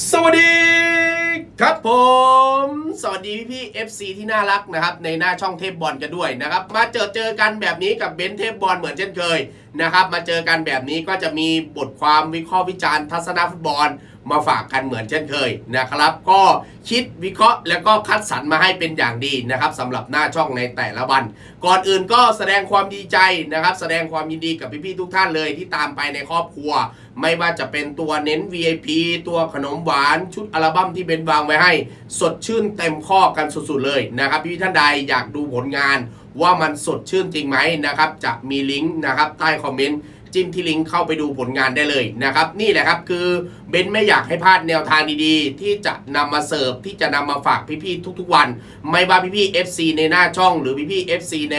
สวัสดีครับผม สวัสดีพี่ๆ FC ที่น่ารักนะครับ ในหน้าช่องเทพบอลกันด้วยนะครับ มาเจอเจอกันแบบนี้กับเบนซ์เทพบอลเหมือนเช่นเคยนะครับ มาเจอกันแบบนี้ก็จะมีบทความวิเคราะห์วิจารณ์ทัศนฟุตบอล มาฝากกันเหมือนเช่นเคยนะครับ ก็คิดวิเคราะห์แล้วก็คัดสรรมาให้เป็นอย่างดีนะครับสำหรับหน้าช่องในแต่ละวัน ก่อนอื่นก็แสดงความดีใจนะครับ แสดงความยินดีกับพี่ๆทุกท่านเลยที่ตามไปในครอบครัว ไม่ว่าจะเป็นตัวเน้น VIP ตัวขนมหวานชุดอัลบั้มที่เบนวางไว้ให้ สดชื่นเต็มข้อกันสุดๆเลยนะครับพี่ท่านใดอยากดูผลงานว่ามันสดชื่นจริงไหมนะครับ จะมีลิงก์นะครับใต้คอมเมนต์ จิ้มที่ลิงก์เข้าไปดูผลงานได้เลยนะครับ นี่แหละครับคือเบนไม่อยากให้พลาดแนวทางดีๆ ที่จะนำมาเสิร์ฟที่จะนำมาฝากพี่ๆทุกๆวัน ไม่ว่าพี่ๆ FC ในหน้าช่อง หรือพี่ๆ FC ใน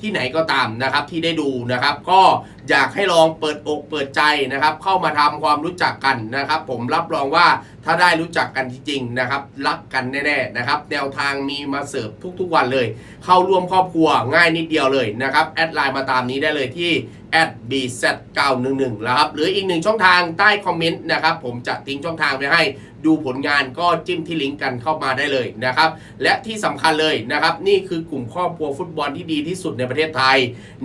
ที่ไหนก็ตามนะครับที่ได้ดูนะครับก็อยากให้ลองเปิดอกเปิดใจนะครับ เข้ามาทำความรู้จักกันนะครับ ผมรับรองว่าถ้าได้รู้จักกันจริงๆนะครับ รักกันแน่ๆนะครับแนวทางมีมาเสิร์ฟทุกๆวันเลย เข้าร่วมครอบครัวง่ายนิดเดียวเลยนะครับแอดไลน์มาตามนี้ได้เลยที่ @bz911 แล้วครับหรืออีกหนึ่งช่องทางใต้คอมเมนต์นะครับผมจะทิ้งช่องทางไปให้ดูผลงานก็จิ้มที่ลิงก์กันเข้ามาได้เลยนะครับ และที่สำคัญเลยนะครับ นี่คือกลุ่มครอบครัวฟุตบอลที่ดีที่สุดในประเทศไทย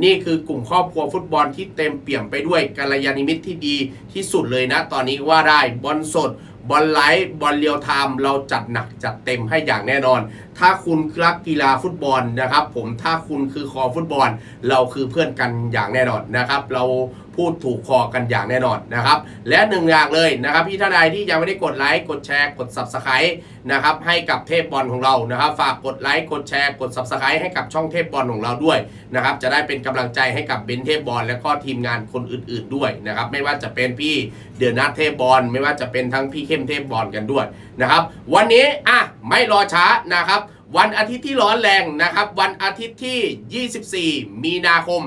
นี่คือกลุ่มครอบครัวฟุตบอลที่เต็มเปี่ยมไปด้วยกัลยาณมิตรที่ดีที่สุดเลยนะ ตอนนี้ว่าได้บอลสด บอลไลฟ์บอลเรียวไทม์เราจัดหนักจัดเต็มให้อย่างแน่นอน ถ้าคุณรักกีฬาฟุตบอลนะครับ ผมถ้าคุณคือคอฟุตบอล เราคือเพื่อนกันอย่างแน่นอนนะครับ เรา พูดถูกคอกันอย่างแน่นอนนะครับ และหนึ่งอย่างเลยนะครับพี่ท่านใดที่ยังไม่ได้กดไลค์กดแชร์กด subscribe นะครับให้กับเทพบอลของเรานะครับ ฝากกดไลค์กดแชร์กด subscribe ให้กับช่องเทพบอลของเราด้วยนะครับจะได้เป็นกำลังใจให้กับเบนเทพบอลและก็ทีมงานคนอื่น ๆด้วยนะครับไม่ว่าจะเป็นพี่เดือนนัทเทพบอลไม่ว่าจะเป็นทั้งพี่เข้มเทพบอลกันด้วยนะครับวันนี้อะไม่รอช้านะครับ วันอาทิตย์ที่ร้อนแรงนะครับ วันอาทิตย์ที่ 24 มีนาคม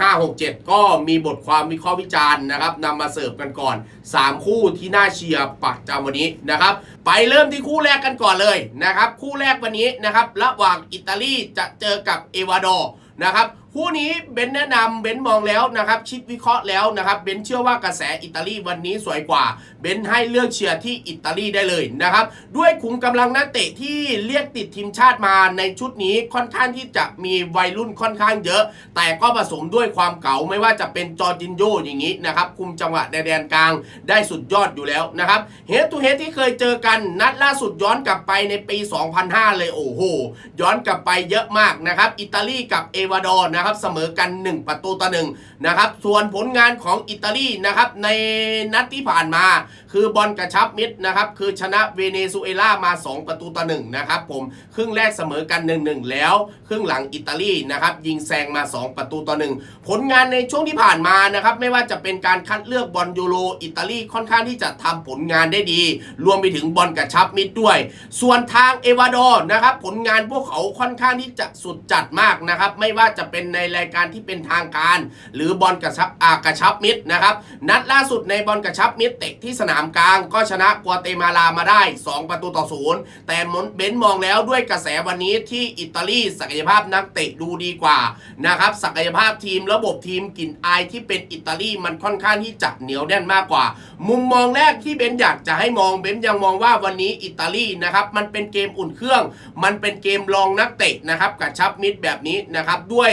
2567 ก็มีบทความวิเคราะห์วิจารณ์นะครับนำมาเสิร์ฟกันก่อน 3 คู่ที่น่าเชียร์ปักจำวันนี้นะครับ ไปเริ่มที่คู่แรกกันก่อนเลยนะครับ คู่แรกวันนี้นะครับ ระหว่างอิตาลีจะเจอกับเอวาดอร์นะครับ คู่นี้เบนแนะนำเบนมองแล้วนะครับชิดวิเคราะห์แล้วนะครับเบนเชื่อว่ากระแสอิตาลีวันนี้สวยกว่า เบนให้เลือกเชียร์ที่อิตาลีได้เลยนะครับด้วยขุมกำลังนักเตะที่เรียกติดทีมชาติมาในชุดนี้ค่อนข้างที่จะมีวัยรุ่นค่อนข้างเยอะ แต่ก็ผสมด้วยความเก๋าไม่ว่าจะเป็นจอร์จินโยอย่างนี้นะครับคุมจังหวะในแดนกลางได้สุดยอดอยู่แล้วนะครับเฮดทูเฮดที่เคยเจอกันนัดล่าสุดย้อนกลับไปในปี 2005 เลยโอ้โหย้อนกลับไปเยอะมากนะครับอิตาลีกับเอวาดอร์นะครับเสมอกัน 1 ประตูต่อหนึ่งนะครับส่วนผลงานของอิตาลีนะครับในนัดที่ผ่านมา คือบอลกระชับมิตรนะครับคือชนะเวเนซุเอลามา 2 ประตูต่อหนึ่งนะครับผมครึ่งแรกเสมอกัน 1-1 แล้ว ครึ่งหลังอิตาลีนะครับยิงแซงมา 2 ประตูต่อหนึ่งผลงานในช่วงที่ผ่านมานะครับไม่ว่าจะเป็นการคัดเลือกบอลยูโรอิตาลีค่อนข้างที่จะทำผลงานได้ดี รวมไปถึงบอลกระชับมิตรด้วย ส่วนทางเอวาดอร์นะครับผลงานพวกเขาค่อนข้างที่จะสุดจัดมากนะครับไม่ว่าจะเป็นในในรายการที่เป็นทางการ หรือบอลกระชับอากระชับมิตรนะครับ นัดล่าสุดในบอลกระชับมิตรเตะที่สนามกลาง ก็ชนะกัวเตมาลามาได้ 2 ประตูต่อศูนย์แต่เบนมองแล้วด้วยกระแสวันนี้ที่อิตาลีศักยภาพนักเตะดูดีกว่านะครับศักยภาพทีมระบบทีมกลิ่นอายที่เป็นอิตาลีมันค่อนข้างที่จะเหนียวแน่นมากกว่า มุมมองแรกที่เบนอยากจะให้มองเบนยังมองว่าวันนี้อิตาลีนะครับมันเป็นเกมอุ่นเครื่อง มันเป็นเกมลองนักเตะนะครับกระชับมิตรแบบนี้นะครับด้วย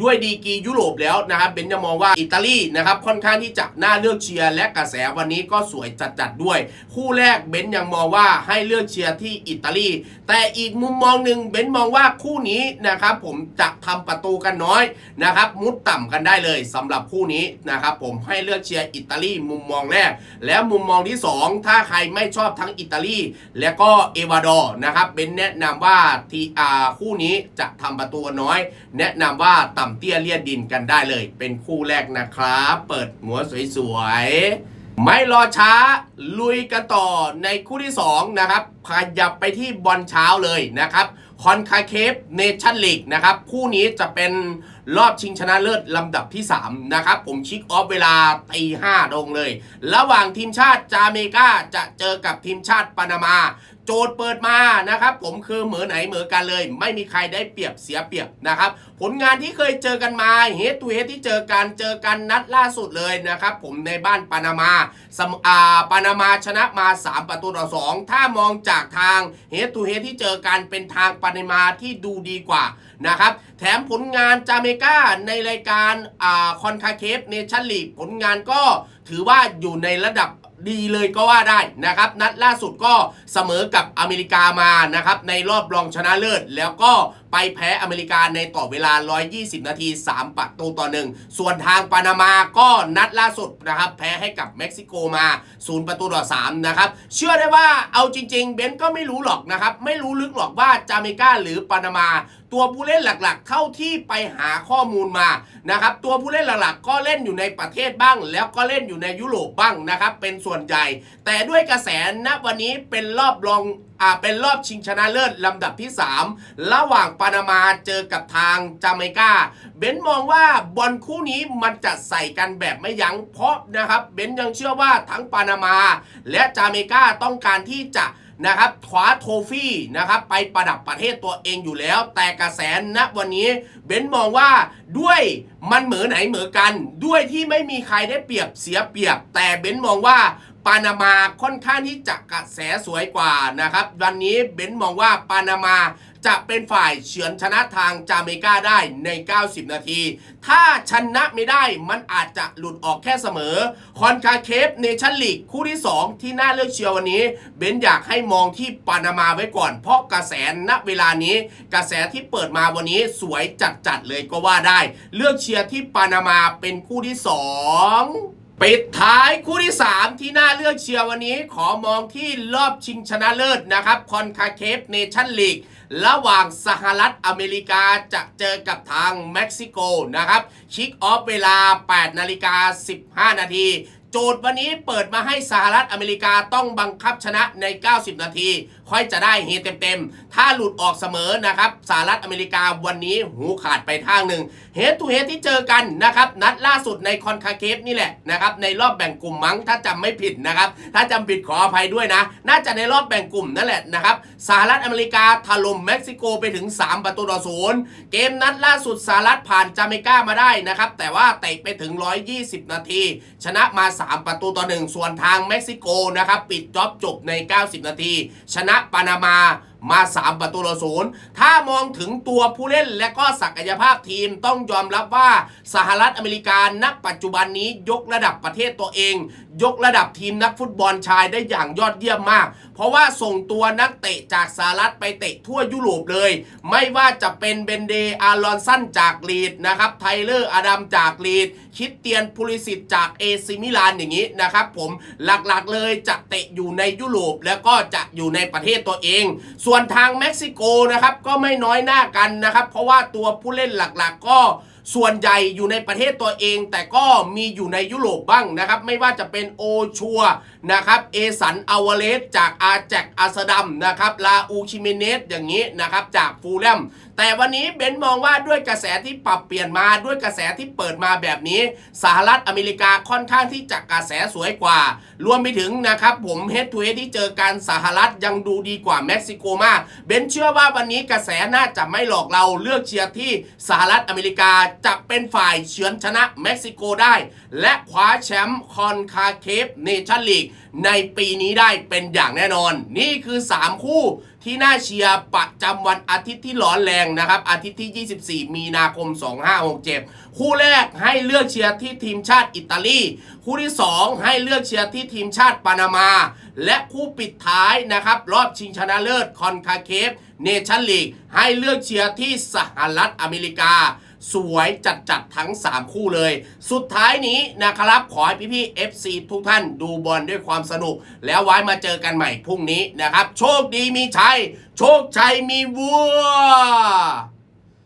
ด้วยดีกียุโรปแล้วนะครับเบนจะมองว่าอิตาลีนะครับค่อนข้างที่จะน่าเลือกเชียร์และกระแสวันนี้ก็สวยจัดๆด้วย คู่แรกเบนยังมองว่าให้เลือกเชียร์ที่อิตาลีแต่อีกมุมมองหนึ่งเบนมองว่าคู่นี้นะครับผมจะทำประตูกันน้อยนะครับมุดต่ำกันได้เลยสำหรับคู่นี้นะครับผมให้เลือกเชียร์อิตาลีมุมมองแรก และมุมมองที่ 2 ถ้าใครไม่ชอบทั้งอิตาลีและก็เอวาดอร์นะครับเบนแนะนำว่าทีอาคู่นี้จะทำประตูน้อย แนะนำว่าต่ำเตี้ยเลียดดินกันได้เลย เป็นคู่แรกนะครับ เปิดหัวสวยๆ ไม่รอช้าลุยกันต่อในคู่ที่ 2 นะครับขยับไปที่บอลเช้าเลยนะครับคอนคาเคฟเนชั่นลีกนะครับ คู่นี้จะเป็นรอบชิงชนะเลิศลำดับที่ 3 นะครับ ผมชิกออฟเวลาตีห้าตรงเลย ระหว่างทีมชาติจาเมกาจะเจอกับทีมชาติปานามาโจทย์เปิดมานะครับ ผมคือเหมือไหนเหมือกันเลย ไม่มีใครได้เปรียบเสียเปรียบนะครับ ผลงานที่เคยเจอกันมาเฮดทูเฮดที่เจอกันเจอกันนัดล่าสุดเลยนะครับ ผมในบ้านปานามาสมอาปานามาชนะมา 3 ประตูต่อ2ถ้ามองจากทางเฮดทูเฮดที่เจอกันเป็นทางปานามาที่ดูดีกว่านะครับแถมผลงานจาเมกาในรายการอ่าคอนคาเคฟเนชั่นลีกผลงานก็ถือว่าอยู่ในระดับ ดีเลยก็ว่าได้นะครับ นัดล่าสุดก็เสมอกับอเมริกามานะครับในรอบรองชนะเลิศแล้วก็ ไปแพ้อเมริกาในต่อเวลา 120 นาที 3 ประตูต่อหนึ่งส่วนทางปานามาก็นัดล่าสุดนะครับแพ้ให้กับเม็กซิโกมา 0 ประตูต่อ 3 นะครับ เชื่อได้ว่าเอาจริง ๆ เบนก็ไม่รู้หรอกนะครับ ไม่รู้ลึกหรอกว่าจาเมกาหรือปานามาตัวผู้เล่นหลักๆ เท่าที่ไปหาข้อมูลมานะครับตัวผู้เล่นหลักๆ ก็เล่นอยู่ในประเทศบ้าง แล้วก็เล่นอยู่ในยุโรปบ้างนะครับเป็นส่วนใหญ่ แต่ด้วยกระแสณวันนี้เป็นรอบรอง อ่าเป็นรอบชิงชนะเลิศลำดับที่ 3 ระหว่างปานามาเจอกับทางจาเมกาเบนมองว่าบอลคู่นี้มันจะใส่กันแบบไม่ยัง้งเพราะนะครับเบนยังเชื่อว่าทั้งปานามา และจาเมกาต้องการที่จะ นะครับคว้าโทฟี่นะครับไปประดับประเทศตัวเองอยู่แล้ว แต่กระแสณวันนี้เบนมองว่าด้วยมันเหมือไหนเหมือกัน ด้วยที่ไม่มีใครได้เปรียบเสียเปรียบ แต่เบนมองว่าปานามาค่อนข้างที่จะกระแสสวยกว่านะครับ วันนี้เบนมองว่าปานามา จะเป็นฝ่ายเฉือนชนะทางจาเมกาได้ใน 90 นาที ถ้าชนะไม่ได้มันอาจจะหลุดออกแค่เสมอ คอนคาเคฟเนชั่นลีกคู่ที่ 2 ที่น่าเลือกเชียร์วันนี้ เบนอยากให้มองที่ปานามาไว้ก่อน เพราะกระแสณเวลานี้ กระแสที่เปิดมาวันนี้สวยจัดๆเลยก็ว่าได้ เลือกเชียร์ที่ปานามาเป็นคู่ที่ 2 ปิดท้ายคู่ที่ 3 ที่น่าเลือกเชียร์วันนี้ขอมองที่รอบชิงชนะเลิศนะครับคอนคาเคฟเนชั่นลีกระหว่างสหรัฐอเมริกาจะเจอกับทางเม็กซิโกนะครับ ชิกออฟเวลา 8 นาฬิกา 15 นาที โจทย์วันนี้เปิดมาให้สหรัฐอเมริกาต้องบังคับชนะใน 90 นาที ค่อยจะได้เฮเต็มๆ ถ้าหลุดออกเสมอนะครับสหรัฐอเมริกาวันนี้หูขาดไปทางหนึ่งเฮดทูเฮดที่เจอกันนะครับนัดล่าสุดในคอนคาเคฟนี่แหละนะครับในรอบแบ่งกลุ่มมั้งถ้าจำไม่ผิดนะครับถ้าจำผิดขออภัยด้วยนะ น่าจะในรอบแบ่งกลุ่มนั่นแหละนะครับสหรัฐอเมริกาถล่มเม็กซิโกไปถึง 3 ประตูต่อศูนย์เกมนัดล่าสุดสหรัฐผ่านจาเมกามาได้นะครับแต่ว่าเตะไปถึง 120 นาที ชนะมา3 ประตูต่อหนึ่งส่วนทางเม็กซิโกนะครับปิดจ็อบจบใน 90 นาที ชนะปานามามา 3 ประตูต่อศูนย์ถ้ามองถึงตัวผู้เล่นและก็ศักยภาพทีมต้องยอมรับว่าสหรัฐอเมริกาณปัจจุบันนี้ยกระดับประเทศตัวเอง ยกระดับทีมนักฟุตบอลชายได้อย่างยอดเยี่ยมมาก เพราะว่าส่งตัวนักเตะจากสหรัฐไปเตะทั่วยุโรปเลย ไม่ว่าจะเป็นเบนเดอารอนสันจากลีดนะครับไทเลอร์อดัมจากลีดคิดเตียนพูลิสิตจากเอซิมิลานอย่างนี้นะครับผมหลักๆเลยจะเตะอยู่ในยุโรปแล้วก็จะอยู่ในประเทศตัวเอง ส่วนทางเม็กซิโกนะครับก็ไม่น้อยหน้ากันนะครับ เพราะว่าตัวผู้เล่นหลักๆ ก็ส่วนใหญ่อยู่ในประเทศตัวเอง แต่ก็มีอยู่ในยุโรปบ้างนะครับ ไม่ว่าจะเป็นโอชัวนะครับเอสันอาวเลสจากอาแจกอาสดัมนะครับลาอูชิเมเนสอย่างนี้นะครับจากฟูลแลมแต่วันนี้เบนมองว่าด้วยกระแสที่ปรับเปลี่ยนมาด้วยกระแสที่เปิดมาแบบนี้สหรัฐอเมริกาค่อนข้างที่จะกระแสสวยกว่า รวมไปถึงนะครับผมเฮดทูเฮดที่เจอการสหรัฐยังดูดีกว่าเม็กซิโกมากเบนเชื่อว่าวันนี้กระแสน่าจะไม่หลอกเราเลือกเชียร์ที่สหรัฐอเมริกาจะเป็นฝ่ายเฉือนชนะเม็กซิโกได้ และคว้าแชมป์คอนคาเคฟเนชั่นลีกในปีนี้ได้เป็นอย่างแน่นอน นี่คือ 3 คู่ที่น่าเชียร์ประจำวันอาทิตย์ที่ร้อนแรงนะครับ อาทิตย์ที่ 24 มีนาคม 2567 คู่แรกให้เลือกเชียร์ที่ทีมชาติอิตาลี คู่ที่ 2 ให้เลือกเชียร์ที่ทีมชาติปานามา และคู่ปิดท้ายนะครับ รอบชิงชนะเลิศคอนคาเคฟ เนชั่นลีกให้เลือกเชียร์ที่สหรัฐอเมริกา สวยจัดจัดทั้ง 3 คู่เลย สุดท้ายนี้นะครับ ขอให้พี่ๆ FC ทุกท่านดูบอลด้วยความสนุก แล้วไว้มาเจอกันใหม่พรุ่งนี้นะครับ โชคดีมีชัย โชคชัยมีวัว